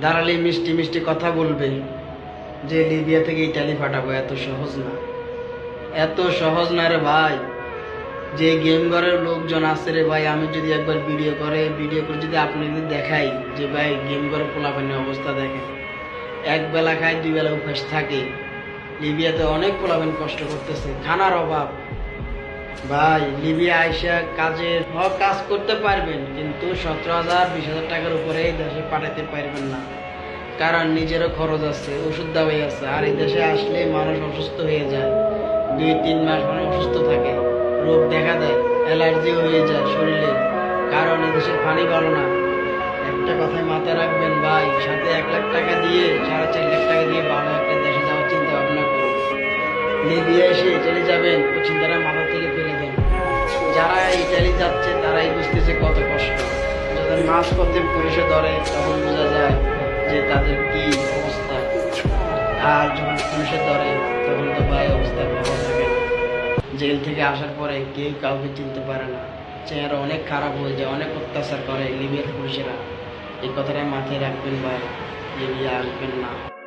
দাঁড়ালে মিষ্টি মিষ্টি কথা বলবে। যে লিবিয়া থেকে ইটালি পাঠাবো, এত সহজ না। এত সহজ না রে ভাই। যে গেম ঘরের লোকজন আছে রে ভাই, আমি যদি একবার ভিডিও করে ভিডিও করে যদি আপনি যদি দেখাই যে ভাই গেম ঘরে পোলাপানের অবস্থা দেখেন। এক বেলা খায়, দুই বেলা উপাস থাকে। লিবিয়াতে অনেক পোলাপান কষ্ট করতেছে, খানার অভাব। ভাই, লিবিয়া আইসা হক কাজ করতে পারবেন, কিন্তু সতেরো হাজার, বিশ হাজার টাকার উপরে এই দেশে পাঠাতে পারবেন না। কারণ নিজেরও খরচ আছে, ওষুধ দাবাই আছে, আর এই দেশে আসলে মানুষ অসুস্থ হয়ে যায়। দুই, তিন মাস মানুষ অসুস্থ থাকে, রোগ দেখা দেয়, অ্যালার্জি হয়ে যায় শরীরে, কারণ এই দেশের পানি ভালো না। একটা কথায় মাথায় রাখবেন ভাই, সাথে এক লাখ লিবিয়া এসে ইটালি যাবেন ও চিন্তাটা মাথা থেকে ফেলে দেন। যারা ইটালি যাচ্ছে, তারাই বুঝতেছে কত কষ্ট। যাদের মাছ পথে পুলিশে ধরে, তখন বোঝা যায় যে তাদের কি অবস্থা। আর যখন পুলিশে ধরে, তখন তো ভাই অবস্থা ভালো থাকে জেল থেকে আসার পরে কেউ কাউকে চিনতে পারে না। চেহারা অনেক খারাপ হয়ে যায়, অনেক অত্যাচার করে লিবিয়ার পুলিশেরা। এই কথাটা মাথায় রাখবেন ভাই লিবিয়া আসবেন না।